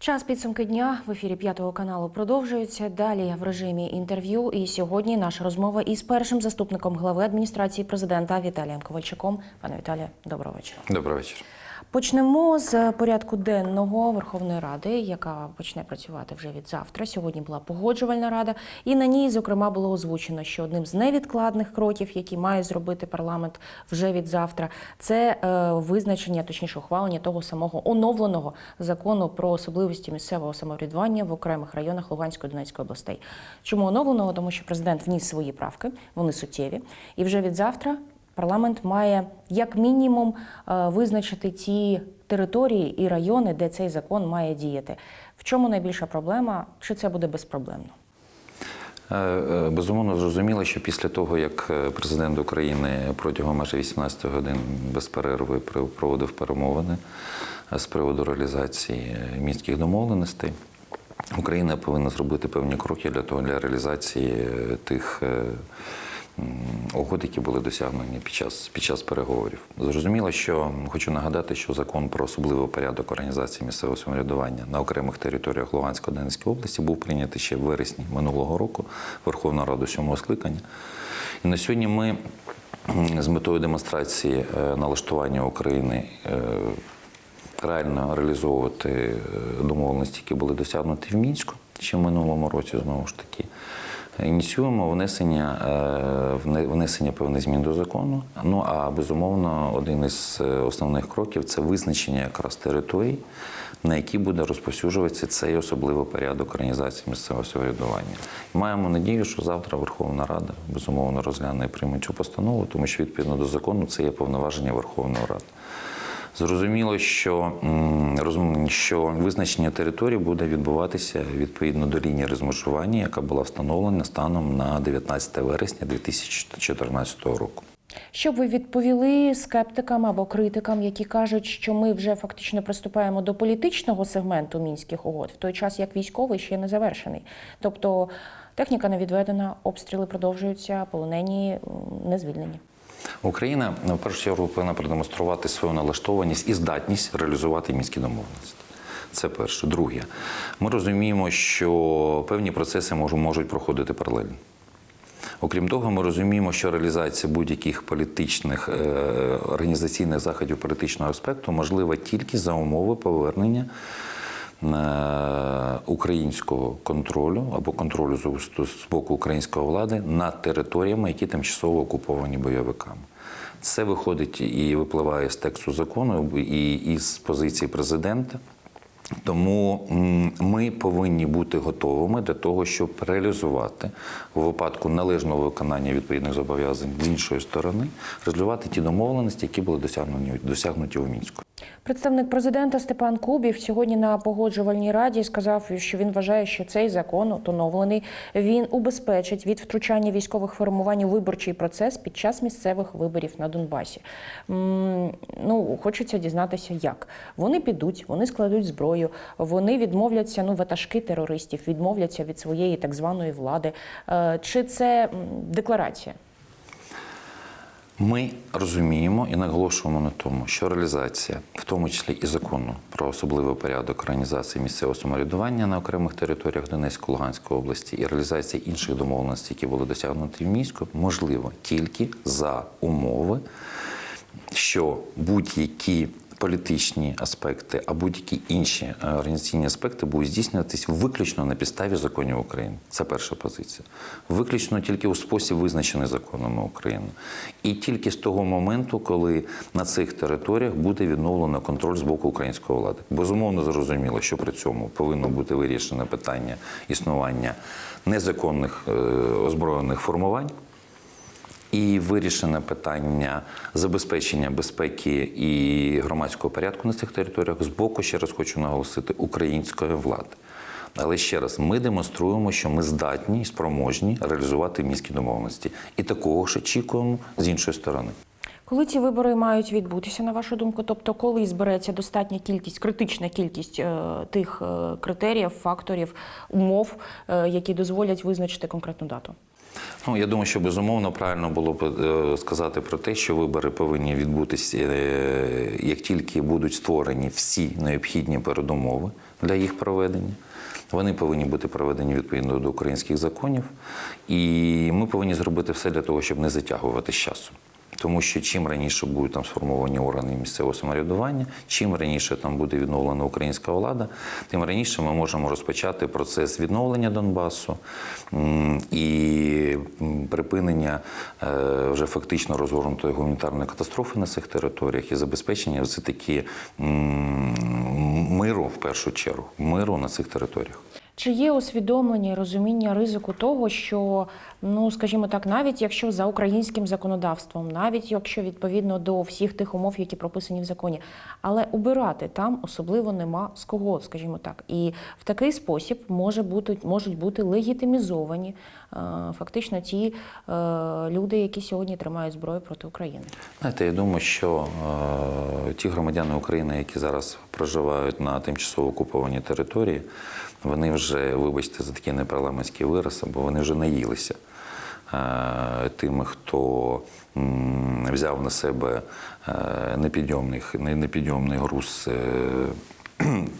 Час підсумки дня в ефірі п'ятого каналу продовжується. Далі в режимі інтерв'ю. І сьогодні наша розмова із першим заступником глави адміністрації президента Віталієм Ковальчуком. Пане Віталію, доброго вечора. Доброго вечір. Почнемо з порядку денного Верховної Ради, яка почне працювати вже від завтра. Сьогодні була погоджувальна рада, і на ній, зокрема, було озвучено, що одним з невідкладних кроків, які має зробити парламент вже від завтра, це е, визначення, точніше, ухвалення того самого оновленого закону про особливості місцевого самоврядування в окремих районах Луганської та Донецької областей. Чому оновленого? Тому що президент вніс свої правки, вони суттєві, і вже від завтра Парламент має як мінімум е, визначити ті території і райони, де цей закон має діяти. В чому найбільша проблема? Чи це буде безпроблемно? Е, е, Безумовно, зрозуміло, що після того, як президент України протягом майже 18 годин без перерви проводив перемовини з приводу реалізації мінських домовленостей, Україна повинна зробити певні кроки для того для реалізації тих. Угод, які були досягнені під час під час переговорів, зрозуміло, що хочу нагадати, що закон про особливий порядок організації місцевого самоврядування на окремих територіях Луганської Донецької області був прийнятий ще в вересні минулого року Верховна Рада сьомого скликання. І на сьогодні ми з метою демонстрації е, налаштування України е, реально реалізовувати е, домовленості, які були досягнуті в мінську ще в минулому році, знову ж таки. Ініціюємо внесення, е, вне- внесення певних змін до закону. Ну а безумовно, один із е, основних кроків це визначення якраз територій, на які буде розповсюджуватися цей особливий порядок організації місцевого самоврядування. Маємо надію, що завтра Верховна Рада безумовно розгляне і прийме цю постанову, тому що відповідно до закону це є повноваження Верховної Ради. Зрозуміло, що, що визначення території буде відбуватися відповідно до лінії розмежування, яка була встановлена станом на 19 вересня 2014 року. Що б ви відповіли скептикам або критикам, які кажуть, що ми вже фактично приступаємо до політичного сегменту мінських угод, в той час як військовий ще не завершений. Тобто техніка не відведена, обстріли продовжуються, полонені не звільнені. Україна в першу чергу повинна продемонструвати свою налаштованість і здатність реалізувати мінські домовленості. Це перше. Друге, ми розуміємо, що певні процеси можуть проходити паралельно. Окрім того, ми розуміємо, що реалізація будь-яких політичних е, організаційних заходів політичного аспекту можлива тільки за умови повернення українського контролю або контролю з боку української влади над територіями, які тимчасово окуповані бойовиками. Це виходить і випливає з тексту закону і із позиції президента. Тому ми повинні бути готовими для того, щоб реалізувати у випадку належного виконання відповідних зобов'язань з іншої сторони, реалізувати ті домовленості, які були досягнуті у мінську. Представник президента Степан Кубів сьогодні на погоджувальній раді сказав, що він вважає, що цей закон, от оновлений, він убезпечить від втручання військових формувань у виборчий процес під час місцевих виборів на Донбасі. Ну, хочеться дізнатися, як вони підуть, вони складуть зброю, вони відмовляться. Ну, ватажки терористів відмовляться від своєї так званої влади. Е, Чи це декларація? Ми розуміємо і наголошуємо на тому, що реалізація, в тому числі і закону про особливий порядок організації місцевого самоврядування на окремих територіях Донецької Луганської області, і реалізація інших домовленостей, які були досягнуті в міську, можливо тільки за умови, що будь-які політичні аспекти, а будь-які інші е, організаційні аспекти будуть здійснюватись виключно на підставі законів України. Це перша позиція. Виключно тільки у спосіб визначений законами України. І тільки з того моменту, коли на цих територіях буде відновлено контроль з боку української влади. Безумовно, зрозуміло, що при цьому повинно бути вирішено питання існування незаконних е, озброєних формувань. І вирішене питання забезпечення безпеки і громадського порядку на цих територіях з боку, ще раз хочу наголосити, української влади. Але ще раз, ми демонструємо, що ми здатні і спроможні реалізувати мінські домовленості. І такого ж очікуємо з іншої сторони. Коли ці вибори мають відбутися, на вашу думку? Тобто, коли збереться достатня кількість, критична кількість е, тих е, критеріїв, факторів, умов, е, які дозволять визначити конкретну дату? Ну, я думаю, що безумовно правильно було б е, сказати про те, що вибори повинні відбутися, е, як тільки будуть створені всі необхідні передумови для їх проведення. Вони повинні бути проведені відповідно до українських законів, і ми повинні зробити все для того, щоб не затягувати з часу. Тому що чим раніше будуть там сформовані органи місцевого самоврядування, чим раніше там буде відновлена українська влада, тим раніше ми можемо розпочати процес відновлення Донбасу і припинення е, вже фактично розгорнутої гуманітарної катастрофи на цих територіях і забезпечення все таки миру в першу чергу, миру на цих територіях. Чи є усвідомлення і розуміння ризику того, що, ну скажімо так, навіть якщо за українським законодавством, навіть якщо відповідно до всіх тих умов, які прописані в законі, але обирати там особливо нема з кого, скажімо так, і в такий спосіб може бути можуть бути легітимізовані е, фактично ті е, люди, які сьогодні тримають зброю проти України. Знаєте, я думаю, що е, ті громадяни України, які зараз проживають на тимчасово окупованій території, вони вже, вибачте, за такий непарламентський вираз, бо вони вже наїлися е, тими, хто взяв на себе е, непідйомний, непідйомний груз. е,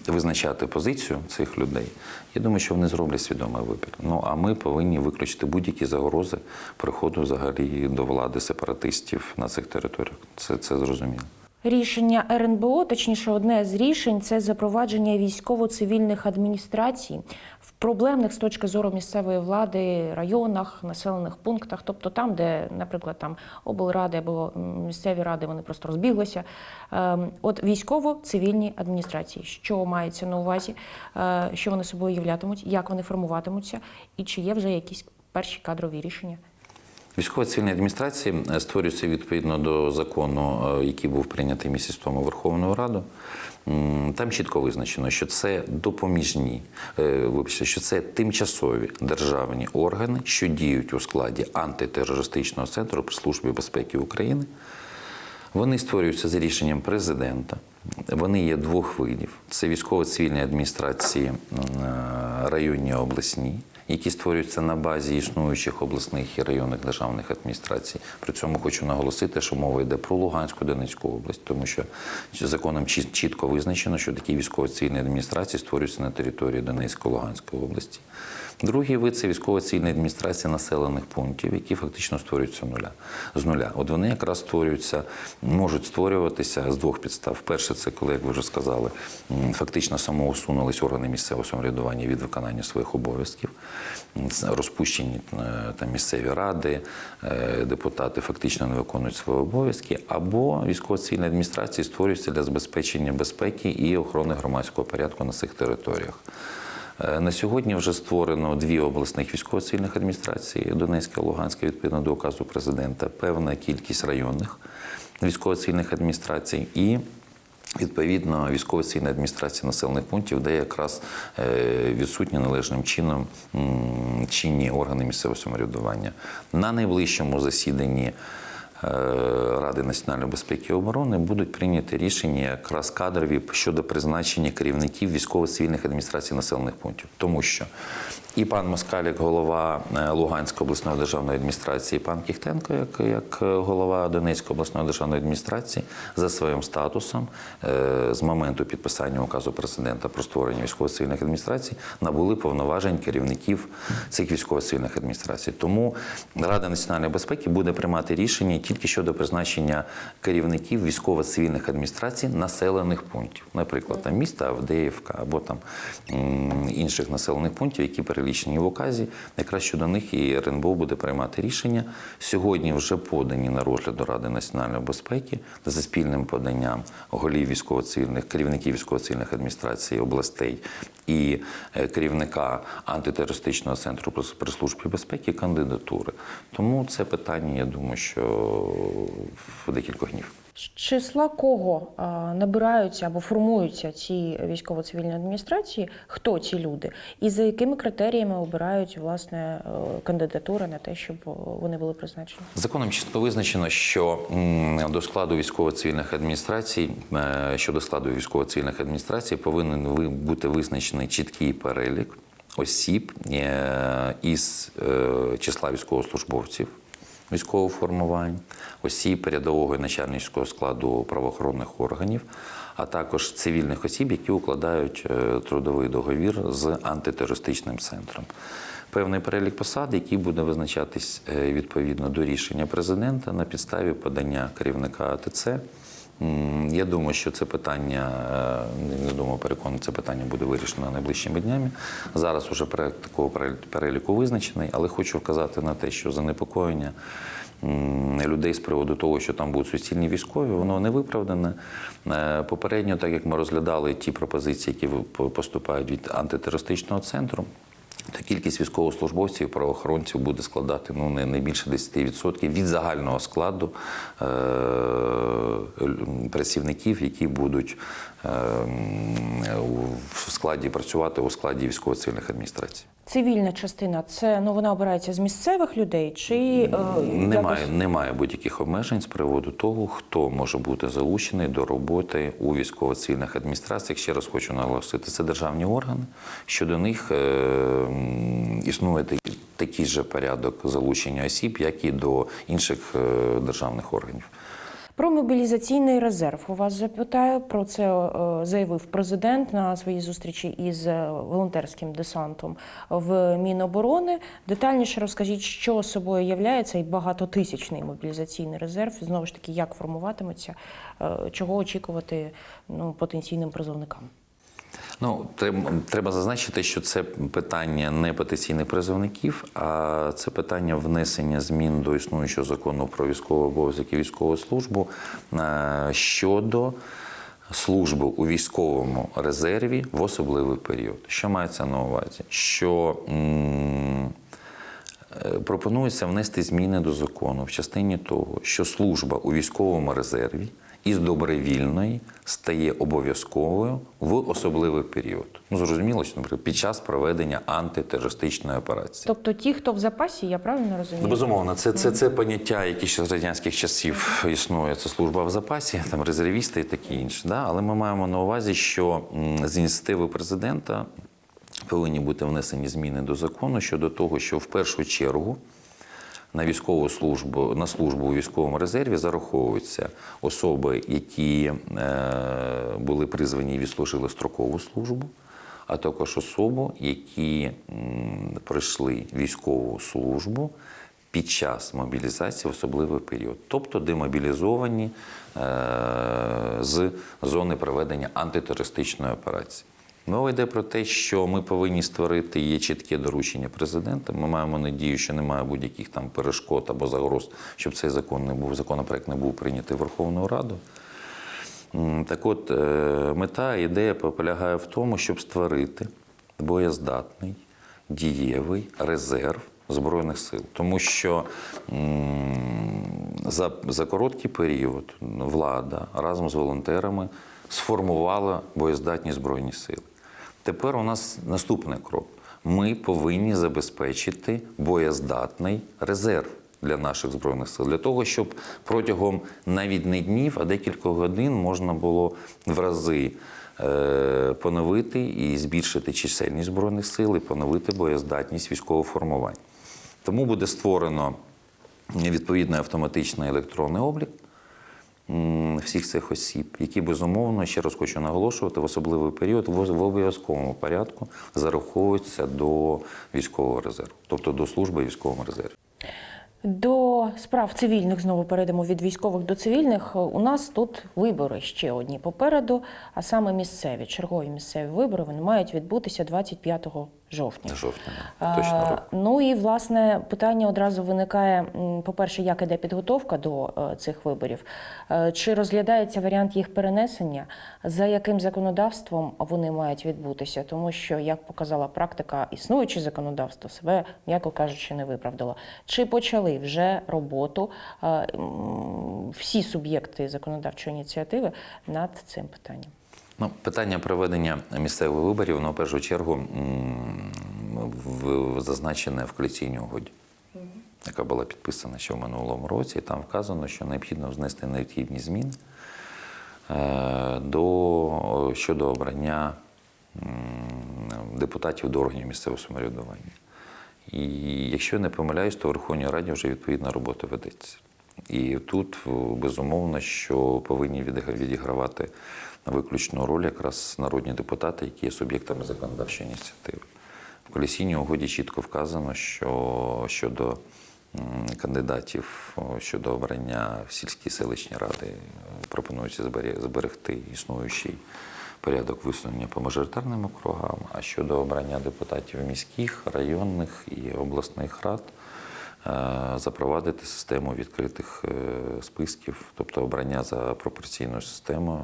Визначати позицію цих людей, я думаю, що вони зроблять свідомий вибір. Ну а ми повинні виключити будь-які загрози приходу взагалі до влади сепаратистів на цих територіях. Це, це зрозуміло. Рішення РНБО, точніше, одне з рішень це запровадження військово-цивільних адміністрацій в проблемних з точки зору місцевої влади районах, населених пунктах, тобто там, де, наприклад, там облради або місцеві ради вони просто розбіглися. Ем, От військово-цивільні адміністрації, що мається на увазі, е, що вони собою являтимуть, як вони формуватимуться, і чи є вже якісь перші кадрові рішення? Військово-цивільні адміністрації е, створюються відповідно до закону, е, який був прийнятий місяць тому Верховною Радою. Там чітко визначено, що це допоміжні, е, вибачте, що це тимчасові державні органи, що діють у складі антитерористичного центру при службі безпеки України. Вони створюються за рішенням президента. Вони є двох видів: це військово-цивільні адміністрації районні обласні, які створюються на базі існуючих обласних і районних державних адміністрацій. При цьому хочу наголосити, що мова йде про Луганську Донецьку область, тому що законом чітко визначено, що такі військово-цивільні адміністрації створюються на території Донецької Луганської області. Другий вид це військово-цивільні адміністрації населених пунктів, які фактично створюються нуля з нуля. От вони якраз створюються, можуть створюватися з двох підстав. Перше, це коли, як ви вже сказали, фактично самоусунулись органи місцевого самоврядування від виконання своїх обов'язків, розпущені е, там місцеві ради, е, депутати фактично не виконують свої обов'язки, або військово-цивільні адміністрації створюються для забезпечення безпеки і охорони громадського порядку на цих територіях. Е, На сьогодні вже створено дві обласних військово-цивільних адміністрації Донецька, Луганська, відповідно до указу президента, певна кількість районних військово-цивільних адміністрацій і. Відповідно, військово-цивільні адміністрації населених пунктів, де якраз е, відсутні належним чином чинні органи місцевого самоврядування. На найближчому засіданні Ради національної безпеки і оборони будуть прийняті рішення якраз кадрові щодо призначення керівників військово-цивільних адміністрацій населених пунктів, тому що і пан Москалік, голова е, Луганської обласної державної адміністрації, і пан Кіхтенко, як, як е, голова Донецької обласної державної адміністрації, за своїм статусом е, з моменту підписання указу президента про створення військово-цивільних адміністрацій набули повноважень керівників цих військово-цивільних адміністрацій. Тому Рада національної безпеки буде приймати рішення тільки щодо призначення керівників військово-цивільних адміністрацій населених пунктів, наприклад, там міста Авдеївка або там інших населених пунктів, які перелічені в указі. Якраз щодо них і РНБО буде приймати рішення. Сьогодні вже подані на розгляд до Ради національної безпеки за спільним поданням голів військово-цивільних керівників військово-цивільних адміністрацій областей і е, керівника антитерористичного центру при- безпеки кандидатури. Тому це питання, я думаю, що в декількох днів. З числа кого набираються або формуються ці військово-цивільні адміністрації? Хто ці люди? І за якими критеріями обирають власне е, кандидатури на те, щоб е, вони були призначені? Законом чітко визначено, що до складу військово-цивільних адміністрацій е, щодо складу військово-цивільних адміністрацій повинен ви- бути визначений чіткий перелік осіб із числа військовослужбовців військового формувань, осіб рядового і начальницького складу правоохоронних органів, а також цивільних осіб, які укладають е, трудовий договір з антитерористичним центром. Певний перелік посад, який буде визначатись е, відповідно до рішення президента на підставі подання керівника АТЦ. Я думаю, що це питання, е, не думаю, переконаний, це питання буде вирішено найближчими днями. Зараз уже проект такого перелі- переліку визначений, але хочу вказати на те, що занепокоєння людей з приводу того, що там будуть суцільні військові, воно не виправдане. Е, Попередньо, так як ми розглядали ті пропозиції, які поступають від антитерористичного центру. То кількість військовослужбовців і правоохоронців буде складати ну не, не більше 10% від загального складу е, працівників, які будуть в складі працювати у складі військово-цивільних адміністрацій. Цивільна частина це ну вона обирається з місцевих людей чи е, Немає, якось- немає будь-яких обмежень з приводу того, хто може бути залучений до роботи у військово-цивільних адміністраціях. Ще раз хочу наголосити, це державні органи. Щодо них е, існує такий, такий же порядок залучення осіб, як і до інших е, державних органів. Про мобілізаційний резерв у вас запитаю. Про це е, заявив президент на своїй зустрічі із е, волонтерським десантом в Міноборони. Детальніше розкажіть, що собою являється цей багатотисячний мобілізаційний резерв. Знову ж таки, як формуватиметься, е, чого очікувати ну, потенційним призовникам. Ну, треба, зазначити, що це питання не потенційних призовників, а це питання внесення змін до існуючого закону про військовий обов'язок і військову службу е, щодо служби у військовому резерві в особливий період. Що мається на увазі? Що Е, Пропонується внести зміни до закону в частині того, що служба у військовому резерві із добровільної стає обов'язковою в особливий період. Ну зрозуміло, що наприклад під час проведення антитерористичної операції. Тобто, ті, хто в запасі, я правильно розумію? Ну, безумовно, це, це, це поняття, які ще з радянських часів існує. Це служба в запасі, там резервісти і таке інше. Да? Але ми маємо на увазі, що з ініціативи президента повинні бути внесені зміни до закону щодо того, що в першу чергу на військову службу на службу у військовому резерві зараховуються особи, які е, були призвані і відслужили строкову службу, а також особи, які пройшли військову службу під час мобілізації в особливий період, тобто демобілізовані е, з зони проведення антитерористичної операції. Мова йде про те, що ми повинні створити є чітке доручення президента. Ми маємо надію, що немає будь-яких там перешкод або загроз, щоб цей закон не був законопроект не був прийнятий Верховною Радою. Так от, е, мета, ідея полягає в тому, щоб створити боєздатний, дієвий резерв Збройних сил. Тому що за, за короткий період влада разом з волонтерами сформувала боєздатні Збройні сили. Тепер у нас наступний крок. Ми повинні забезпечити боєздатний резерв для наших збройних сил, для того, щоб протягом навіть не днів, а декілька годин можна було в рази е, поновити і збільшити чисельність збройних сил і поновити боєздатність військового формування. Тому буде створено відповідний автоматичний електронний облік всіх цих осіб, які безумовно, ще раз хочу наголошувати, в особливий період в обов'язковому порядку зараховуються до військового резерву, тобто до служби в військовому резерві. До справ цивільних знову перейдемо від військових до цивільних. У нас тут вибори ще одні попереду, а саме місцеві, чергові місцеві вибори. Вони мають відбутися 25 жовтня. Жовтня, точно А. Ну і власне питання одразу виникає: по-перше, як іде підготовка до е, цих виборів? Е, Чи розглядається варіант їх перенесення? За яким законодавством вони мають відбутися? Тому що, як показала практика, існуюче законодавство себе, м'яко кажучи, не виправдало. Чи почали вже роботу е, всі суб'єкти законодавчої ініціативи над цим питанням? Ну, питання проведення місцевих виборів, воно в першу чергу зазначене в коаліційній угоді, яка була підписана ще в минулому році. І там вказано, що необхідно внести необхідні зміни е, до, щодо обрання депутатів до органів місцевого самоврядування. І якщо я не помиляюсь, то в Верховній Раді вже відповідна робота ведеться. І тут безумовно, що повинні відігравати виключну роль якраз народні депутати, які є суб'єктами законодавчої ініціативи. В колесійній угоді чітко вказано, що щодо кандидатів щодо обрання в сільські селищні ради пропонується зберегти існуючий порядок висунення по мажоритарним округам, а щодо обрання депутатів міських, районних і обласних рад запровадити систему відкритих е, списків, тобто обрання за пропорційною системою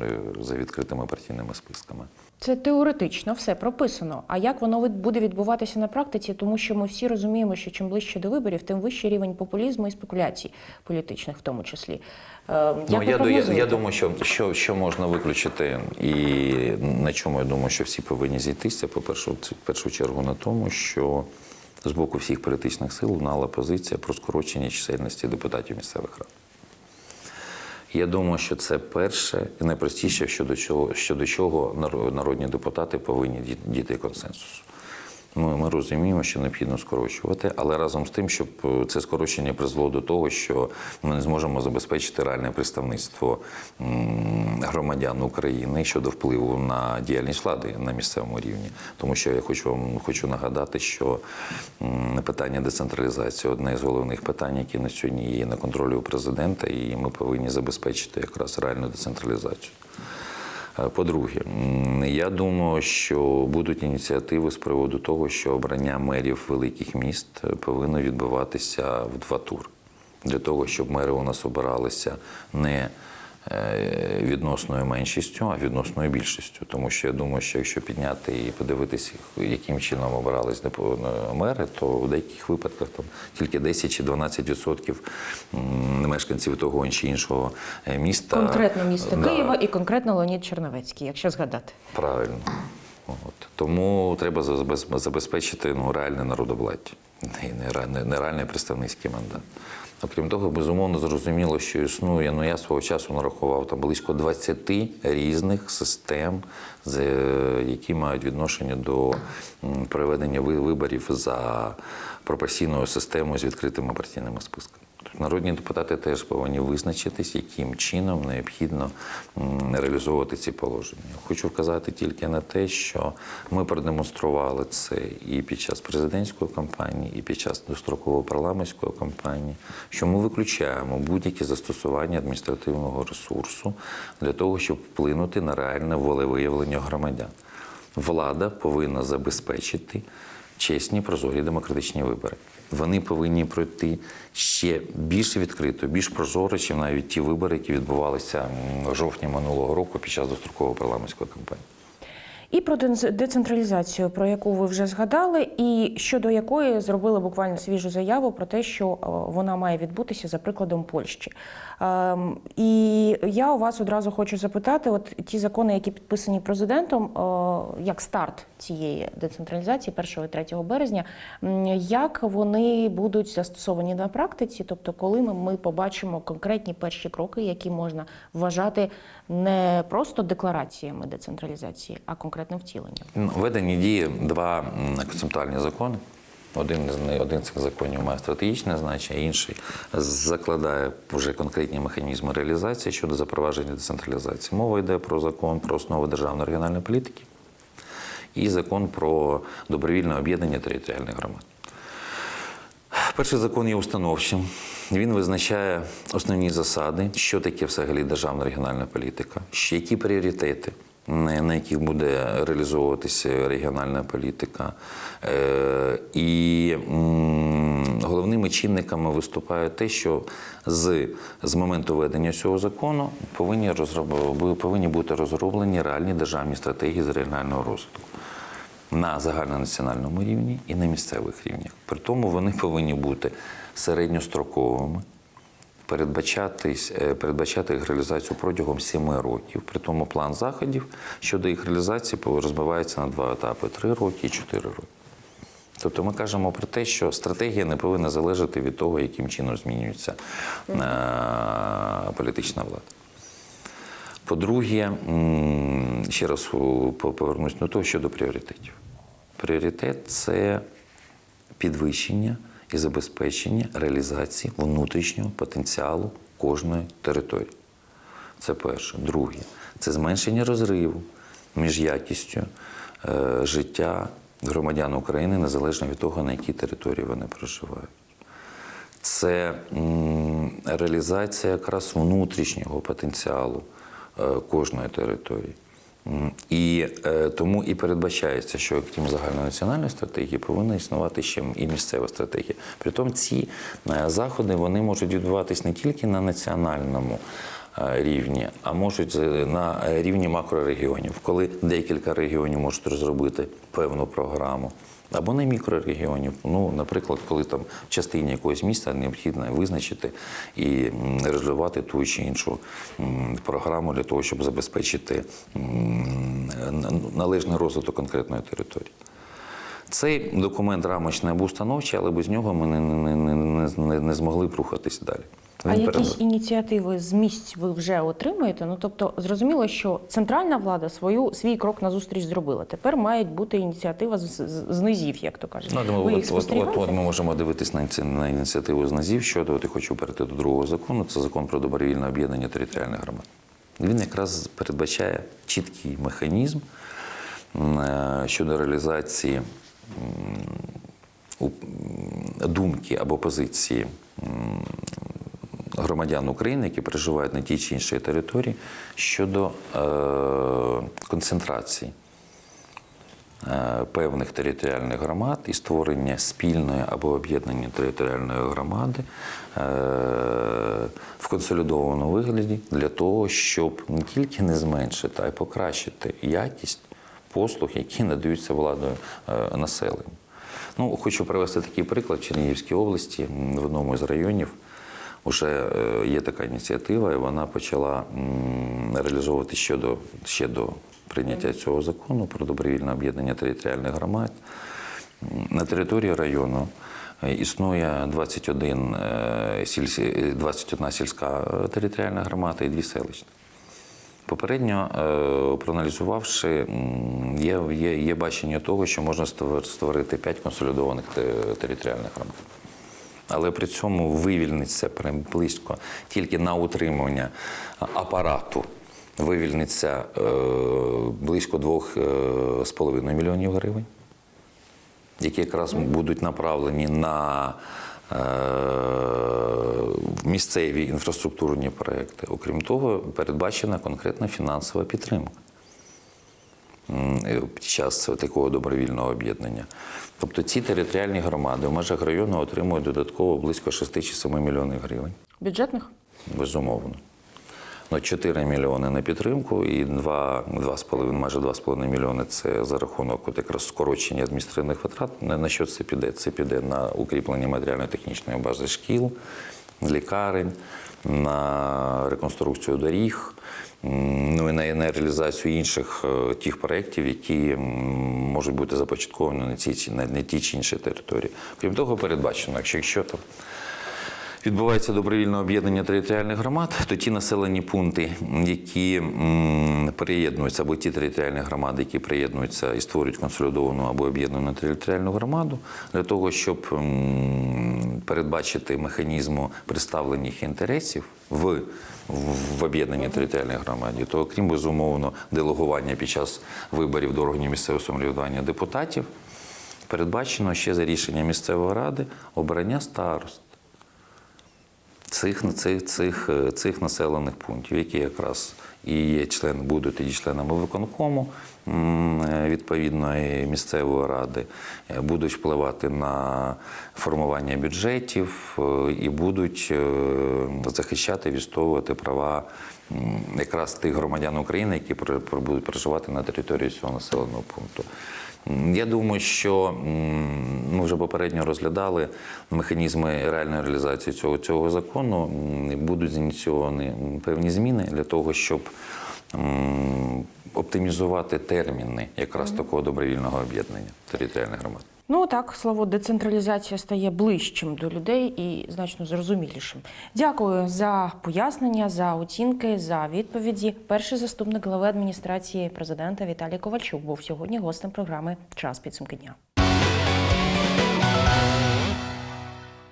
е, за відкритими партійними списками. Це теоретично все прописано. А як воно буде відбуватися на практиці? Тому що ми всі розуміємо, що чим ближче до виборів, тим вищий рівень популізму і спекуляцій політичних, в тому числі. Е, Як Ну, я, я, я думаю, що, що, що можна виключити, і на чому я думаю, що всі повинні зійтися, по-перше, в першу чергу на тому, що з боку всіх політичних сил лунала позиція про скорочення чисельності депутатів місцевих рад. Я думаю, що це перше і найпростіше, щодо чого, щодо чого нар- народні депутати повинні діти консенсусу. Ми, ми розуміємо, що необхідно скорочувати, але разом з тим, щоб е, це скорочення призвело до того, що ми не зможемо забезпечити реальне представництво громадян України щодо впливу на діяльність влади на місцевому рівні. Тому що я хочу вам хочу нагадати, що питання децентралізації одне з головних питань, які на сьогодні є на контролі у президента, і ми повинні забезпечити якраз реальну децентралізацію. Е, По-друге, я думаю, що будуть ініціативи з приводу того, що обрання мерів великих міст е, повинно відбуватися в два тури. Для того, щоб мери у нас обиралися не відносною меншістю, а відносною більшістю. Тому що я думаю, що якщо підняти і подивитися, яким чином обирались е, мери, то в деяких випадках там тільки 10 чи 12 відсотків мешканців того чи іншого е, міста конкретно місто Да. Києва і конкретно Леонід Черновецький, якщо згадати. Правильно. От. Тому треба забезпечити ну, реальне народовладдя нереальний, представницький мандат. Окрім того, безумовно зрозуміло, що існує, ну я свого часу нарахував там близько 20 різних систем, е, які мають відношення до проведення виборів за пропорційною системою з відкритими партійними списками. Народні депутати теж повинні визначитись, яким чином необхідно реалізовувати ці положення. Хочу вказати тільки на те, що ми продемонстрували це і під час президентської кампанії, і під час дострокової парламентської кампанії, що ми виключаємо будь-які застосування адміністративного ресурсу для того, щоб вплинути на реальне волевиявлення громадян. Влада повинна забезпечити чесні, прозорі демократичні вибори. Вони повинні пройти ще більш відкрито, більш прозоро, ніж навіть ті вибори, які відбувалися в жовтні минулого року під час дострокової парламентської кампанії. І про децентралізацію, про яку ви вже згадали, і щодо якої зробили буквально свіжу заяву про те, що е, вона має відбутися за прикладом Польщі. Ем, І я у вас одразу хочу запитати: от ті закони, які підписані президентом, е, як старт цієї децентралізації 1 і 3 березня, як вони будуть застосовані на практиці? Тобто, коли ми, побачимо конкретні перші кроки, які можна вважати не просто деклараціями децентралізації, а конкретним втіленням. Ну, Введені діє два концептуальні закони. Один з один з цих законів має стратегічне значення, інший закладає вже конкретні механізми реалізації щодо запровадження децентралізації. Мова йде про закон про основи державної регіональної політики і закон про добровільне об'єднання територіальних громад. Перший закон є установчим. Він визначає основні засади, що таке взагалі державна регіональна політика, які пріоритети, на яких буде реалізовуватися регіональна політика. Е, І головними чинниками виступає те, що з, з моменту введення цього закону повинні, розроб- повинні бути розроблені реальні державні стратегії з регіонального розвитку на загальнонаціональному рівні і на місцевих рівнях. При тому вони повинні бути середньостроковими, передбачати їх реалізацію протягом 7 років. При тому план заходів щодо їх реалізації розбивається на два етапи: 3 роки і 4 роки. Тобто ми кажемо про те, що стратегія не повинна залежати від того, яким чином змінюється е, політична влада. По-друге, ще раз повернусь до того щодо пріоритетів. Пріоритет це підвищення і забезпечення реалізації внутрішнього потенціалу кожної території. Це перше. Друге, це зменшення розриву між якістю е, життя громадян України незалежно від того, на якій території вони проживають. Це м, реалізація якраз внутрішнього потенціалу е, кожної території. І е, тому і передбачається, що крім загальнонаціональної стратегії повинна існувати ще і місцева стратегія. Притом ці е, заходи вони можуть відбуватись не тільки на національному е, рівні, а можуть на рівні макрорегіонів, коли декілька регіонів можуть розробити певну програму. Або не мікрорегіонів. Ну, наприклад, коли там в частині якогось міста необхідно визначити і реалізувати ту чи іншу програму для того, щоб забезпечити належний розвиток конкретної території. Цей документ рамочний або установчий, але без нього ми не, не, не, не, не змогли б рухатись далі. А якісь ініціативи з місць ви вже отримуєте? Ну тобто, зрозуміло, що центральна влада свою свій крок назустріч зробила. Тепер має бути ініціатива з, з, з низів, як то кажуть. Ну, ви їх от, от, от, ми можемо дивитись на, на ініціативу з НАЗів щодо, от я хочу перейти до другого закону, це закон про добровільне об'єднання територіальних громад. Він якраз передбачає чіткий механізм е, щодо реалізації думки або позиції громадян України, які проживають на тій чи іншій території, щодо е, концентрації е, певних територіальних громад і створення спільної або об'єднання територіальної громади е, в консолідованому вигляді для того, щоб не тільки не зменшити, а й покращити якість послуг, які надаються владою населенню. Ну, хочу привести такий приклад в Чернігівській області, в одному з районів. Уже е, є така ініціатива, і вона почала реалізовувати щодо ще до прийняття цього закону про добровільне об'єднання територіальних громад. На території району е, існує 21, е, сільсь- е, 21 сільська територіальна громада і дві селищні. Попередньо проаналізувавши, є, є, є бачення того, що можна створ- створити 5 консолідованих територіальних громад. Але при цьому вивільниться близько тільки на утримання апарату. Вивільниться е, близько 2,5 мільйонів гривень, які якраз будуть направлені на е, місцеві інфраструктурні проекти. Окрім того, передбачена конкретна фінансова підтримка е, під час такого добровільного об'єднання. Тобто ці територіальні громади в межах району отримують додатково близько 6 чи 7 мільйонів гривень. Бюджетних? Безумовно. Ну, 4 мільйони на підтримку і 2, 2,5, майже 2,5 мільйони це за рахунок от якраз скорочення адміністративних витрат. На, що це піде? Це піде на укріплення матеріально-технічної бази шкіл, лікарень, на реконструкцію доріг, ну і на, на реалізацію інших е, тих проєктів, які можуть бути започатковані на, цій, на, на тій чи іншій території. Крім того, передбачено, якщо, якщо там відбувається добровільне об'єднання територіальних громад, то ті населені пункти, які приєднуються, або ті територіальні громади, які приєднуються і створюють консолідовану або об'єднану територіальну громаду, для того, щоб передбачити механізму представлення їх інтересів в, в об'єднанні територіальної громаді, то окрім безумовно делегування під час виборів до органів місцевого самоврядування депутатів, передбачено ще за рішенням місцевої ради обрання старост цих, цих, цих, е, цих населених пунктів, які якраз і є член, будуть тоді членами виконкому е, відповідної місцевої ради, е, будуть впливати на формування бюджетів і будуть захищати, відстоювати права якраз тих громадян України, які будуть проживати на території цього населеного пункту. Я думаю, що ми вже попередньо розглядали механізми реальної реалізації цього, цього закону. Будуть зініційовані певні зміни для того, щоб оптимізувати терміни якраз такого добровільного об'єднання територіальних громад. Ну так, слово децентралізація стає ближчим до людей і значно зрозумілішим. Дякую за пояснення, за оцінки, за відповіді. Перший заступник глави адміністрації президента Віталій Ковальчук був сьогодні гостем програми Час підсумки дня.